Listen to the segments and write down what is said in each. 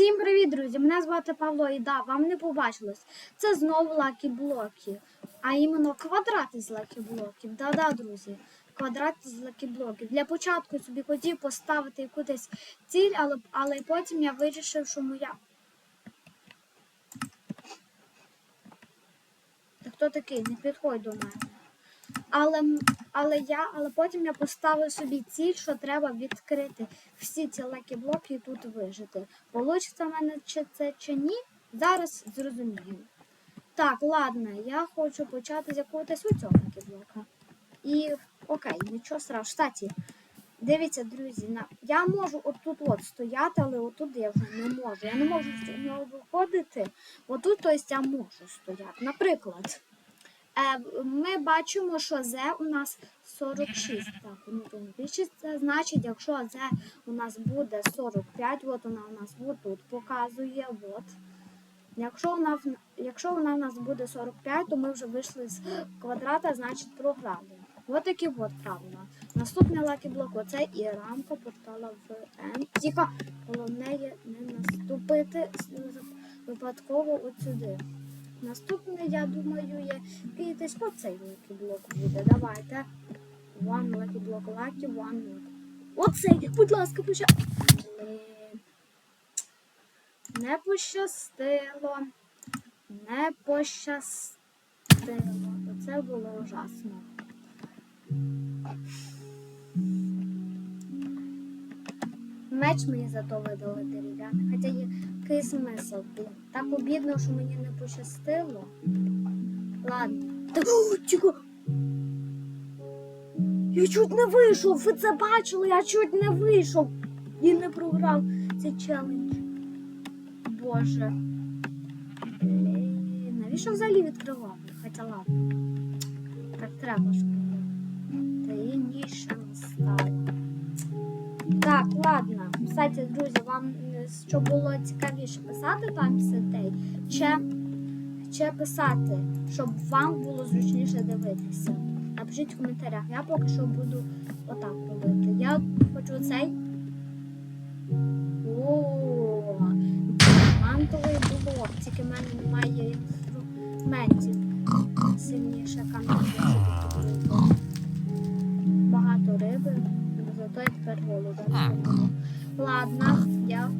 Всім привіт, друзі! Мене звати Павло і да, вам не побачилось. Це знову лакі блоки. А іменно квадрати з лакі блоків. Да-да, друзі. Квадрати з лакі блоків. Для початку собі хотів поставити якусь ціль, але, але потім я вирішив, що моя. Та хто такий? Не підходь до мене. Але, але я, але потім я поставив собі ціль, що треба відкрити всі ці лакі блоки і тут вижити. Получиться в мене чи це чи ні? Зараз зрозумію. Так, ладно, я хочу почати з якогось у цього лакі блока. І окей, нічого страшного. Кстати, дивіться, друзі, на... я можу отут от стояти, але отут я вже не можу. Я не можу з нього виходити. Отут, тобто, я можу стояти. Наприклад. Е, ми бачимо, що З у нас 46. Так, ну це значить, якщо З у нас буде 45, от вона у нас тут показує. От. Якщо вона, якщо вона у нас буде 45, то ми вже вийшли з квадрата, значить програли. От такі от правила. Наступний лакі блок оце і рамка портала в N. Тільки головне є не наступити випадково от сюди. Наступний, я думаю, є якийсь оцей лакі блок буде. Давайте. One lucky block, lucky, one lucky. Оцей, будь ласка, поща... Не пощастило. Не пощастило. Оце було ужасно. Меч мені зато видали дерев'яний. Хоча який смисл, блін. Так обідно, що мені не пощастило. Ладно. Та. Я чуть не вийшов. Ви це бачили? Я чуть не вийшов. І не програв цей челендж. Боже. Блін, навіщо взагалі відкривав? Хоча ладно. Так треба ж. Та і ніж не стало. Так, ладно. Кстати, друзі, вам е, що було цікавіше писати там сетей, чи, чи писати, щоб вам було зручніше дивитися. Напишіть в коментарях. Я поки що буду отак робити. Я хочу цей. О, діамантовий блок. Тільки в мене немає інструментів. Тепер голода. Ладно, я.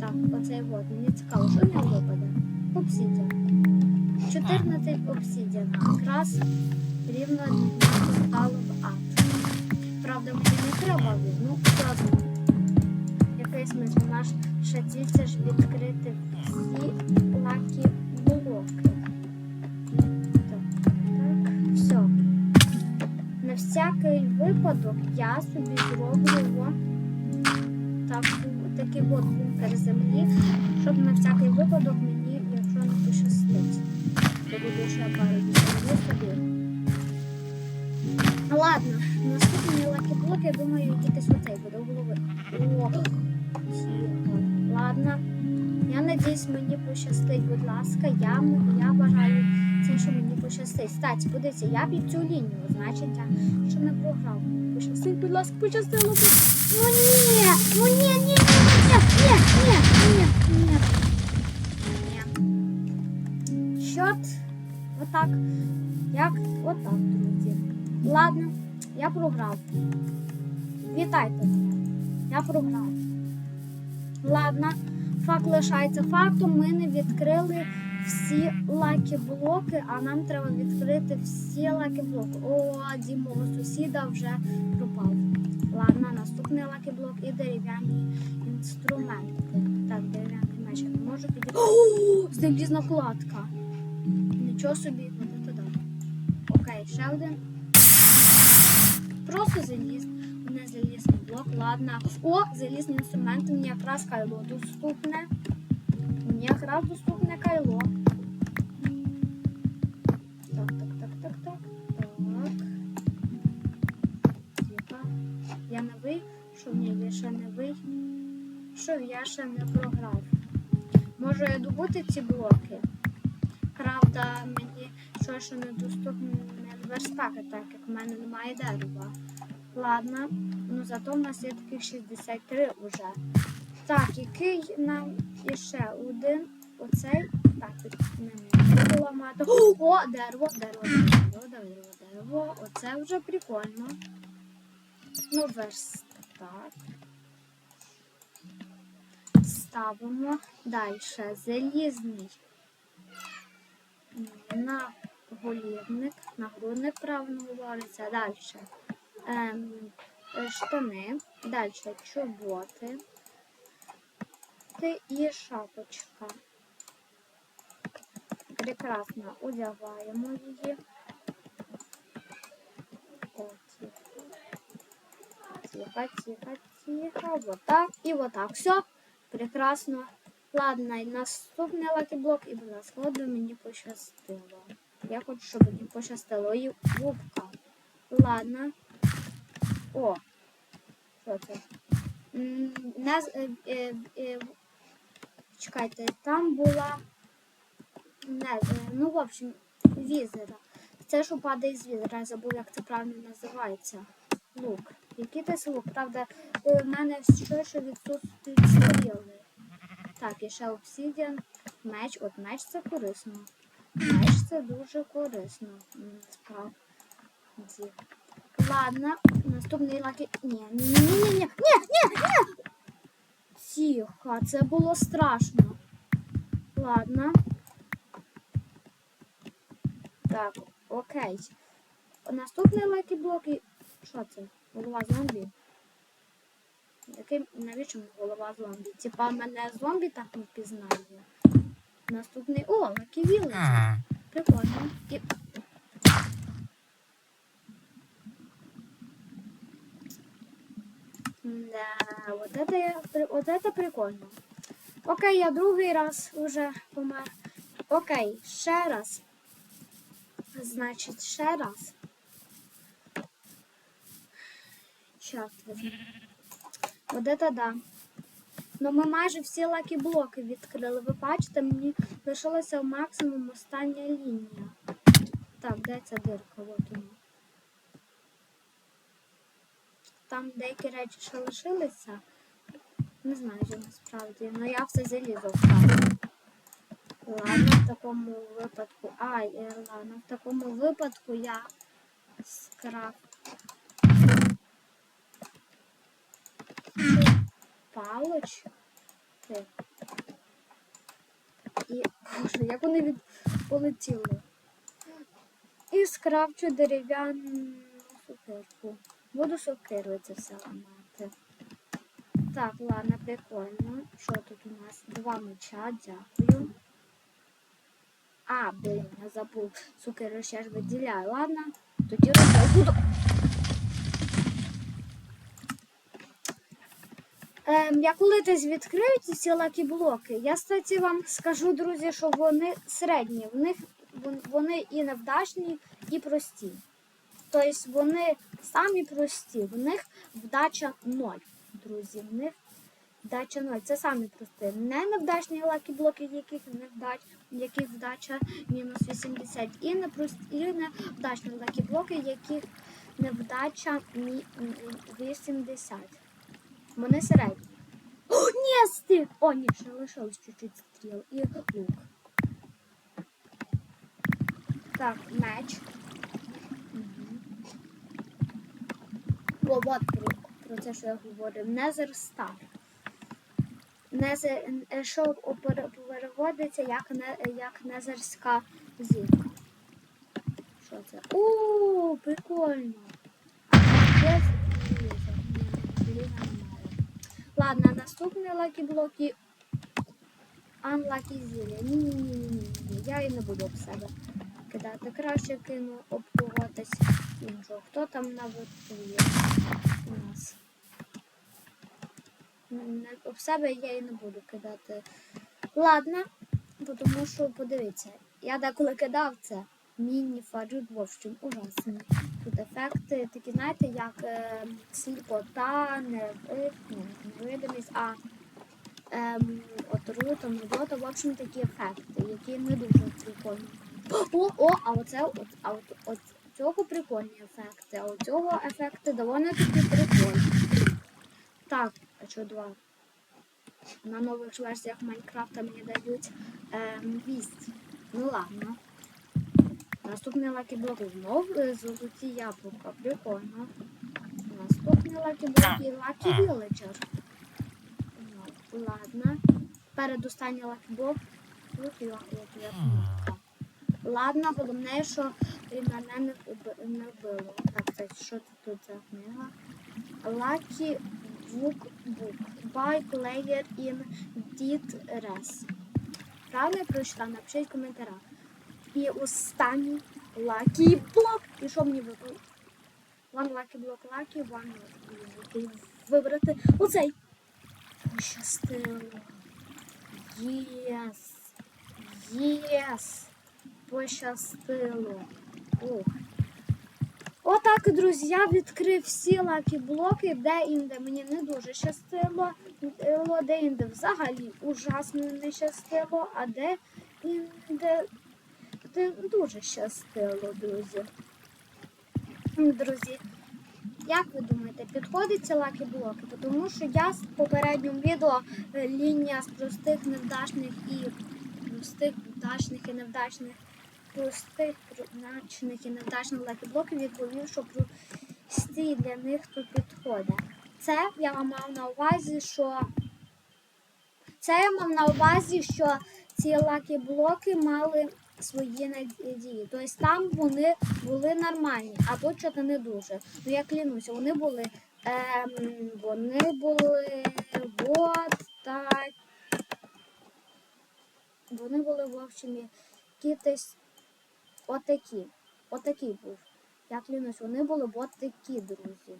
Так, оцей вот. Мені цікаво, що в нього випаде? Обсідіан. 14 обсідіан. Якраз рівно стало в ад. Правда, мені не треба, ну, все одно. Який смисл? Наш шатіться ж відкрити всякий випадок я собі зроблю таку, такий от бункер землі, щоб на всякий випадок мені, якщо не пощастить, то буду ще пару собі. Ладно, наступний лакі-блок, я думаю, якийсь оцей буде тихо. Ладно. Я надіюсь, мені пощастить, будь ласка. Я, я бажаю це, що мені пощастить. Кстати, подивіться, я під цю лінію, значить, я ще не програв. Пощастить, будь ласка, пощастило. Ну ні, ну ні, ні, ні, ні, ні, ні, ні. Ні. Счет отак. Як отак, друзі. Ладно, я програв. Вітайте мене. Я програв. Ладно, факт лишається фактом. Ми не відкрили всі лакі блоки, а нам треба відкрити всі лакі блоки. О, Дімого сусіда вже пропав. Ладно, наступний лакі блок і дерев'яні інструменти. Так, дерев'яний меч я не можу підійти. О, залізна кладка. Нічого собі, от туди. Окей, ще один. Просто заліз. Не залізний блок, ладно. О, залізні інструменти. Мені якраз кайло доступне. Мені якраз доступне кайло. Так, так, так, так, так. Так. Я новий. Що ні, я ще новий. Що я ще не програв. Можу я добути ці блоки. Правда, мені що ще недоступне верстаки, так як в мене немає дерева. Ладно, ну зато в нас є таких 63 уже. Так, який нам іще один. Оцей. Так, тут не ламати. О, дерево, дерево, дерево, дерево, дерево. Оце вже прикольно. Ну, верстак. Ставимо далі залізний на голівник, нагрудник правильно говориться. Далі ем, штани, далі чоботи Ти і шапочка. Прекрасно одягаємо. О, тихо. Тихо, тихо. Вот так і вот так. Все. Прекрасно. Ладно, і наступний лакіблок, і будь ласка, от мені пощастило. Я хочу, щоб мені пощастило. І губка. Ладно. О. Що це? Е, е, е, Чекайте, там була. Не, ну, в общем, візера. Це ж упадає з візера, я забув, як це правильно називається. Лук. Який це лук? Правда, е, у мене ще що відсутствують стріли. Так, і ще обсідіан. Меч, от меч це корисно. Меч це дуже корисно. Справді. Ладно, наступний лаки. Ні, ні, ні, ні, ні, ні, ні, ні, Тихо, це було страшно. Ладно. Так, окей. Наступний лакі-блок і... Що це? Голова зомбі? Який, навіщо голова зомбі? Типа мене зомбі так не впізнає. Наступний. О, лакі вілеч. Прикольно. І... Да, вот это, я, при- вот это прикольно. Окей, я другий раз уже помер. Окей, ще раз. Значить, ще раз. Чорт возьми. От это да. Ну ми майже всі лакі блоки відкрили. Ви бачите, мені лишилася максимум остання лінія. Так, де ця дирка? От вона. Там деякі речі ще лишилися. Не знаю, що насправді. Ну я все залізо вправлю. Ладно, в такому випадку. Ай, е, ладно, в такому випадку я скраб. Палоч. І, боже, як вони від... полетіли. І скрафчу дерев'яну сукерку. Буду сокирою це все ламати. Так, ладно, прикольно. Що тут у нас? Два меча, дякую. А, блін, я забув. Сукеру ще ж виділяю. Ладно, тоді роблю. Буду. Ем, я коли десь відкрию ці ці лакі блоки, я кстати, вам скажу, друзі, що вони середні. В них вони і невдачні, і прості. Тобто вони самі прості, в них вдача 0, друзі. В них вдача 0. Це самі прості. Не невдачні лакі блоки, яких невдач, яких вдача мінус 80. І не прості, і невдачні лакі блоки, яких невдача 80. Вони середні. О, ні, стих! О, ні, ще лишилось чуть-чуть стріл і лук. Так, меч. бобот про, про це, що я говорив. Незер став. Незер, е, що переводиться як як незерська зірка. Що це? О, прикольно. Є Ладно, наступний лакі-блок і Unlucky зілля. Ні-ні-ні, я і не буду в себе кидати. Краще кину об когось іншого. Хто там на верту є у нас? Об себе я і не буду кидати. Ладно, тому що подивіться, я деколи кидав це. Міні фаджут, в общем, ужасний. Тут ефекти такі, знаєте, як е, сліпота, неви- невидимість, а ем, отрута, нудота, в общем, такі ефекти, які не дуже прикольні. О, о, а оце, от, а от, от цього прикольні ефекти, а от цього ефекти доволі таки прикольні. Так, а що два? на нових версіях Майнкрафта мені дають ем, вість. Ну ладно. Наступний лакіблок знов е, золоті яблука. Прикольно. Наступний лакіблок і лакі віледжер. Ну, ладно. Передостанній лакіблок. Лакі яблука. Ладно, головне, що мене не, вби- вбило. Так, це що це тут за книга? Lucky Book Book by Player in Did Res. Правильно я прочитав? Напишіть в коментарях. І останній Lucky Block. І що мені випало? One Lucky Block Lucky, one Lucky. Block. Вибрати оцей. Пощастило. Єс. Єс. Пощастило. Ух. Отак, друзі, я відкрив всі лакі блоки, де інде мені не дуже щастило, е, де інде взагалі ужасно не щастило, а де інде де дуже щастило, друзі. Друзі, як ви думаєте, підходять ці лакі блоки? Тому що я в попередньому відео е, лінія з простих невдачних і простих вдачних і невдачних простих, призначених і невдачних лакіблоків відповів, що прості для них тут підходить. Це я мав на увазі, що це я мав на увазі, що ці лакі-блоки мали свої надії. Тобто там вони були нормальні, а тут що не дуже. Ну я клянуся, вони були. Ем, вони були от так. Вони були в общем якісь отакі. Отакий був. Я клянусь, вони були от такі, друзі.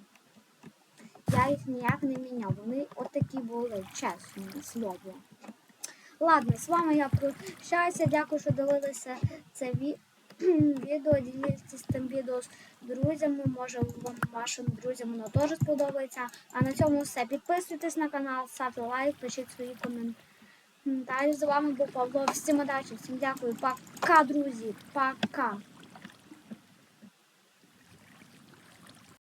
Я їх ніяк не міняв. Вони отакі були, чесно, слово. Ладно, з вами я прощаюся. Дякую, що дивилися це ві... відео. Діліться цим відео з друзями. Може вам вашим друзям воно теж сподобається. А на цьому все. Підписуйтесь на канал, ставте лайк, пишіть свої коментарі. З вами був Павло. Всім удачі, всім дякую. Пока, друзі. Пока.